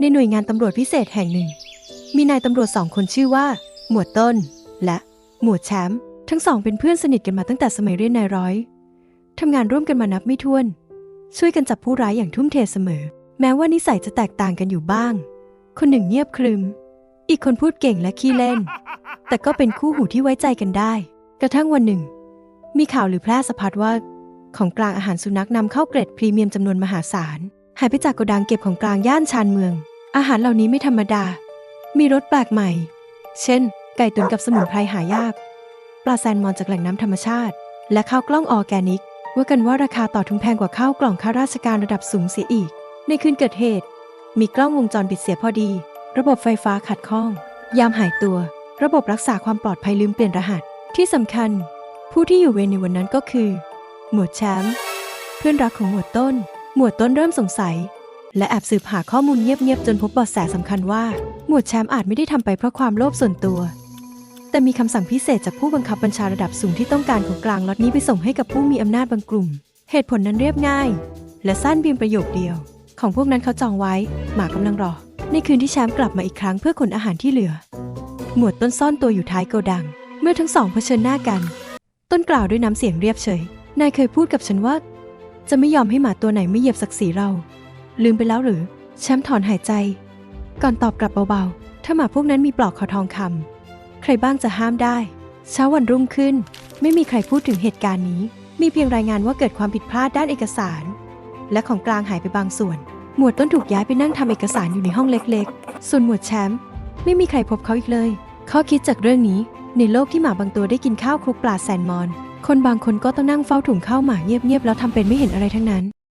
ในหน่วยงานตำรวจพิเศษแห่งหนึ่ง มีนายตำรวจสองคนชื่อว่า หมวดต้น และหมวดแชมป์ทั้งสองเป็นเพื่อนสนิทกันมาตั้งแต่สมัยเรียนนายร้อยทำงานร่วมกันมานับไม่ถ้วน ช่วยกันจับผู้ร้ายอย่างทุ่มเทเสมอ แม้ว่านิสัยจะแตกต่างกันอยู่บ้าง คนหนึ่งเงียบครึม อีกคนพูดเก่งและขี้เล่น แต่ก็เป็นคู่หูที่ไว้ใจกันได้ กระทั่งวันหนึ่ง มีข่าวหรือแพร่สะพัดว่า ของกลางอาหารสุนัขนำเข้าเกรดพรีเมียมจำนวนมหาศาล หายไปจากโกดังเก็บของกลางย่านชานเมือง อาหารเหล่านี้ไม่ธรรมดา มีรสแปลกใหม่ เช่น ไก่ตุ๋นกับสมุนไพรหายาก ปลาแซลมอนจากแหล่งน้ำธรรมชาติ และข้าวกล้องออร์แกนิก ว่ากันว่าราคาต่อถุงแพงกว่าข้าวกล่องข้าราชการระดับสูงเสียอีก ในคืนเกิดเหตุ มีกล้องวงจรปิดเสียพอดี ระบบไฟฟ้าขัดข้อง ยามหายตัว ระบบรักษาความปลอดภัยลืมเปลี่ยนรหัส ที่สำคัญ ผู้ที่อยู่เวรในวันนั้นก็คือ หมวดแชมป์เพื่อนรักของหมวดต้น หมวดต้นเริ่มสงสัย และแอบสืบหาข้อมูลเงียบๆจนพบเบาะแสสำคัญว่า หมวดแชมป์อาจไม่ได้ทำไปเพราะความโลภส่วนตัว แต่มีคำสั่งพิเศษจากผู้บังคับบัญชาระดับสูงที่ต้องการของกลางล็อตนี้ไปส่งให้กับผู้มีอำนาจบางกลุ่ม เหตุผลนั้นเรียบง่าย และสั้นเพียงประโยคเดียว ของพวกนั้นเขาจองไว้ หมากำลังรอ ในคืนที่แชมป์กลับมาอีกครั้งเพื่อขนอาหารที่เหลือ หมวดต้นซ่อนตัวอยู่ท้ายโกดัง เมื่อทั้งสองเผชิญหน้ากัน ต้นกล่าวด้วยน้ำเสียงเรียบเฉยนายเคยพูดกับฉันว่า จะไม่ยอมให้หมาตัวไหนไม่เหยียบศักดิ์ศรีเรา ลืมไปแล้วหรือ แชมป์ถอนหายใจ ก่อนตอบกลับเบาๆ ถ้าหมาพวกนั้นมีปลอกคอทองคำใครบ้างจะห้ามได้ เช้าวันรุ่งขึ้น ไม่มีใครพูดถึงเหตุการณ์นี้ มีเพียงรายงานว่าเกิดความผิดพลาดด้านเอกสาร และของกลางหายไปบางส่วน หมวดต้นถูกย้ายไปนั่งทำเอกสารอยู่ในห้องเล็กๆ ส่วนหมวดแชมป์ไม่มีใครพบเขาอีกเลย ข้อคิดจากเรื่องนี้ในโลกที่หมาบางตัวได้กินข้าวคลุกปลาแซลมอน คนบางคนก็ต้องนั่งเฝ้าถุงข้าวหมาเงียบๆแล้วทำเป็นไม่เห็นอะไรทั้งนั้น